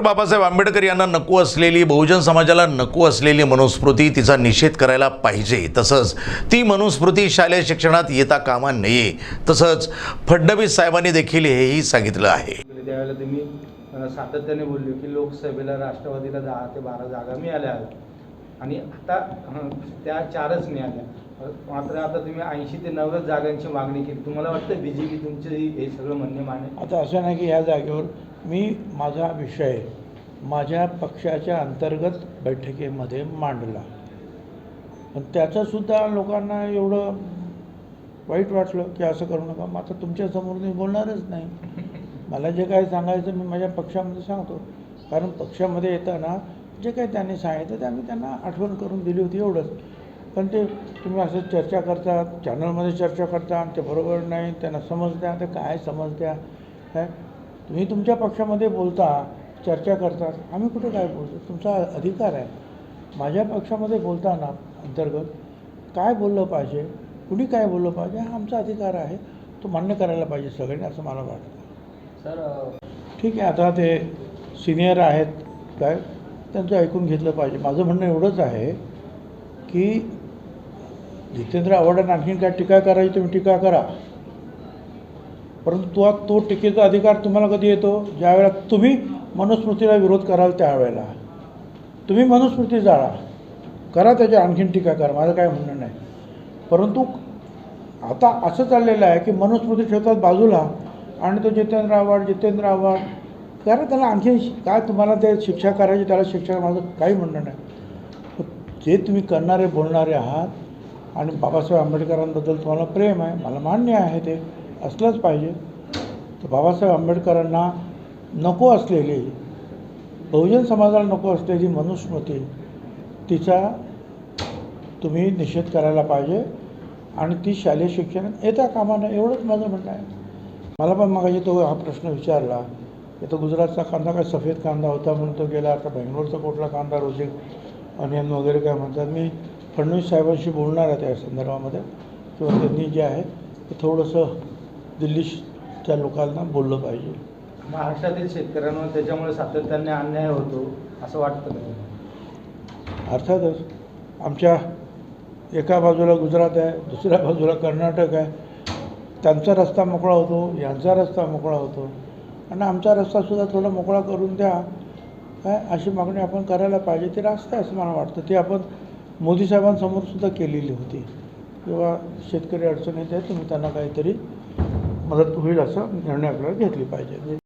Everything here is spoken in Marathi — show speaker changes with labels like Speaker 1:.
Speaker 1: बाबासाहेब आंबेडकर यांना नको असलेली बहुजन समाजाला नको असलेली मनुस्मृती तिचा निषेध करायला पाहिजे. तसंच ती मनुस्मृती शालेय शिक्षणात येता कामा नये. तसंच फडणवीस साहेबांनी देखील हेही सांगितलं आहे.
Speaker 2: त्यावेळेला तुम्ही सातत्याने बोलले की लोकसभेला राष्ट्रवादीला दहा ते बारा जागा मिळाल्या. आणि आता त्या चारच मिळाल्या. मात्र आता तुम्ही ऐंशी ते नव्वद जागांची मागणी केली. तुम्हाला वाटतं बी जे पी तुमचे हे सगळं म्हणणे माने
Speaker 3: आता असं नाही की ह्या जागेवर मी माझा विषय माझ्या पक्षाच्या अंतर्गत बैठकीमध्ये मांडला. पण त्याचंसुद्धा लोकांना एवढं वाईट वाटलं की असं करू नका. मग आता तुमच्यासमोर मी बोलणारच नाही. मला जे काही सांगायचं मी माझ्या पक्षामध्ये सांगतो. कारण पक्षामध्ये येताना जे काही त्यांनी सांगितलं ते आम्ही त्यांना आठवण करून दिली होती एवढंच. पण ते तुम्ही असं चर्चा करता चॅनलमध्ये चर्चा करता आणि ते बरोबर नाही त्यांना समजत्या ते काय समजत्या काय तुम्ही तुमच्या पक्षामध्ये बोलता चर्चा करतात आम्ही कुठे काय बोलतो? तुमचा अधिकार आहे. माझ्या पक्षामध्ये बोलताना अंतर्गत काय बोललं पाहिजे कुणी काय बोललं पाहिजे हा आमचा अधिकार आहे. तो मान्य करायला पाहिजे सगळ्यांनी असं मला वाटतं.
Speaker 2: सर
Speaker 3: ठीक आहे आता ते सिनियर आहेत काय? त्यांचं ऐकून घेतलं पाहिजे. माझं म्हणणं एवढंच आहे की जितेंद्र आव्हाडांना आणखीन काय टीका करायची तुम्ही टीका करा. परंतु तो तो टीकेचा अधिकार तुम्हाला कधी येतो? ज्यावेळेला तुम्ही मनुस्मृतीला विरोध कराल त्यावेळेला. तुम्ही मनुस्मृती जाळा. करा त्याच्या आणखीन टीका करा. माझं काय म्हणणं नाही. परंतु आता असं चाललेलं आहे की मनुस्मृती ठेवतात बाजूला आणि तो जितेंद्र आव्हाड जितेंद्र आव्हाड करा त्याला आणखी काय तुम्हाला ते शिक्षा करायची त्याला शिक्षा माझं काही म्हणणं नाही. जे तुम्ही करणारे बोलणारे आहात आणि बाबासाहेब आंबेडकरांबद्दल तुम्हाला प्रेम आहे मला मान्य आहे ते असलंच पाहिजे. तर बाबासाहेब आंबेडकरांना नको असलेली बहुजन समाजाला नको असलेली मनुस्मृती तिचा तुम्ही निषेध करायला पाहिजे आणि ती शालेय शिक्षण येत्या कामानं एवढंच माझं म्हणणं आहे. मला पण मगाशी तो हा प्रश्न विचारला. की तो गुजरातचा कांदा काय सफेद कांदा होता म्हणून तो गेला आता बेंगलोरचा कुठला कांदा रोजी अनियन वगैरे काय म्हणतात. मी फडणवीस साहेबांशी बोलणार आहे त्या संदर्भामध्ये किंवा त्यांनी जे आहे ते थोडंसं दिल्लीच्या लोकांना बोललं पाहिजे.
Speaker 2: महाराष्ट्रातील शेतकऱ्यांवर त्याच्यामुळे सातत्याने अन्याय होतो असं वाटतं का?
Speaker 3: अर्थातच आमच्या एका बाजूला गुजरात आहे दुसऱ्या बाजूला कर्नाटक आहे. त्यांचा रस्ता मोकळा होतो यांचा रस्ता मोकळा होतो. आणि आमचा रस्तासुद्धा थोडा मोकळा करून द्या काय अशी मागणी आपण करायला पाहिजे ती रास्त आहे असं मला वाटतं. ती आपण मोदी साहेबांसमोर सुद्धा केलेली होती. किंवा शेतकरी अडचणीत आहे तुम्ही त्यांना काहीतरी मदत होईल असं निर्णय आपल्याला घेतली पाहिजे.